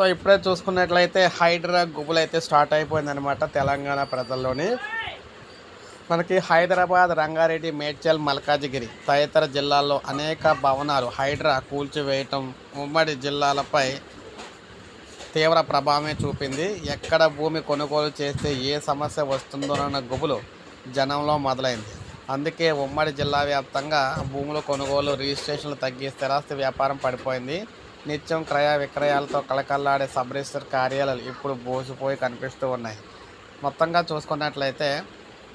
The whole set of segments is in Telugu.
సో ఇప్పుడే చూసుకున్నట్లయితే హైడ్రా గుబులు అయితే స్టార్ట్ అయిపోయిందనమాట తెలంగాణ ప్రజల్లోని. మనకి హైదరాబాద్ రంగారెడ్డి మేడ్చల్ మల్కాజిగిరి తదితర జిల్లాల్లో అనేక భవనాలు హైడ్రా కూల్చివేయటం ఉమ్మడి జిల్లాలపై తీవ్ర ప్రభావమే చూపింది. ఎక్కడ భూమి కొనుగోలు చేస్తే ఏ సమస్య వస్తుందోనన్న గుబులు జనంలో మొదలైంది. అందుకే ఉమ్మడి జిల్లా వ్యాప్తంగా భూముల కొనుగోలు రిజిస్ట్రేషన్లు తగ్గి స్థిరాస్తి వ్యాపారం పడిపోయింది. నిత్యం క్రయ విక్రయాలతో కళకళలాడే సబ్ రిజిస్టర్ కార్యాలయాలు ఇప్పుడు బోసిపోయి కనిపిస్తూ ఉన్నాయి. మొత్తంగా చూసుకున్నట్లయితే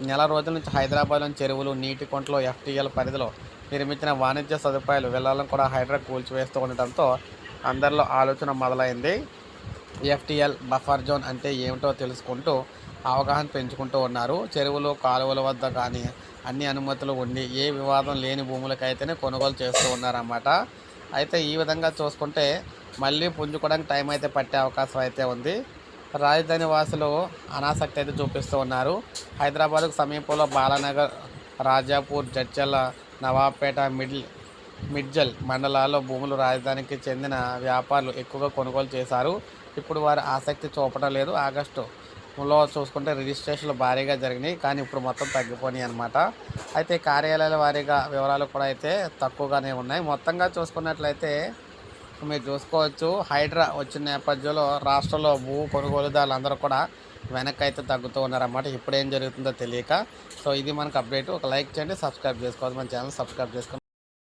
నెల రోజుల నుంచి హైదరాబాద్లోని చెరువులు నీటి కొంట్లో ఎఫ్టీఎల్ పరిధిలో నిర్మించిన వాణిజ్య సదుపాయాలు వెళ్ళాలని కూడా హైడ్రా కూల్చివేస్తూ ఉండటంతో అందరిలో ఆలోచన మొదలైంది. ఎఫ్టీఎల్ బఫర్ జోన్ అంటే ఏమిటో తెలుసుకుంటూ అవగాహన పెంచుకుంటూ ఉన్నారు. చెరువులు కాలువల వద్ద కానీ అన్ని అనుమతులు ఉండి ఏ వివాదం లేని భూములకైతేనే కొనుగోలు చేస్తూ ఉన్నారన్నమాట. అయితే ఈ విధంగా చూసుకుంటే మళ్ళీ పుంజుకోవడానికి టైం అయితే పట్టే అవకాశం అయితే ఉంది. రాజధాని వాసులు అనాసక్తి అయితే చూపిస్తూ ఉన్నారు. హైదరాబాద్కు సమీపంలో బాలానగర్ రాజాపూర్ జడ్చల్ల నవాబ్పేట మిడిల్ మిడ్జల్ మండలాల్లో భూములు రాజధానికి చెందిన వ్యాపారులు ఎక్కువగా కొనుగోలు చేశారు. ఇప్పుడు వారు ఆసక్తి చూపడం లేదు. ఆగస్టు ఆగస్టులో చూసుకుంటే రిజిస్ట్రేషన్లు భారీగా జరిగినాయి. కానీ ఇప్పుడు మొత్తం తగ్గిపోయినాయి అనమాట అయితే కార్యాలయాల వారీగా వివరాలు కూడా అయితే తక్కువగానే ఉన్నాయి. మొత్తంగా చూసుకున్నట్లయితే మీరు చూసుకోవచ్చు హైడ్రా వచ్చిన నేపథ్యంలో రాష్ట్రంలో భూ కొనుగోలుదారులు అందరూ కూడా వెనక్కి అయితే తగ్గుతూ ఉన్నారన్నమాట. ఇప్పుడు ఏం జరుగుతుందో తెలియక. సో ఇది మనకు అప్డేట్. ఒక లైక్ చేయండి సబ్స్క్రైబ్ చేసుకోవాలి మన ఛానల్ సబ్స్క్రైబ్ చేసుకోండి.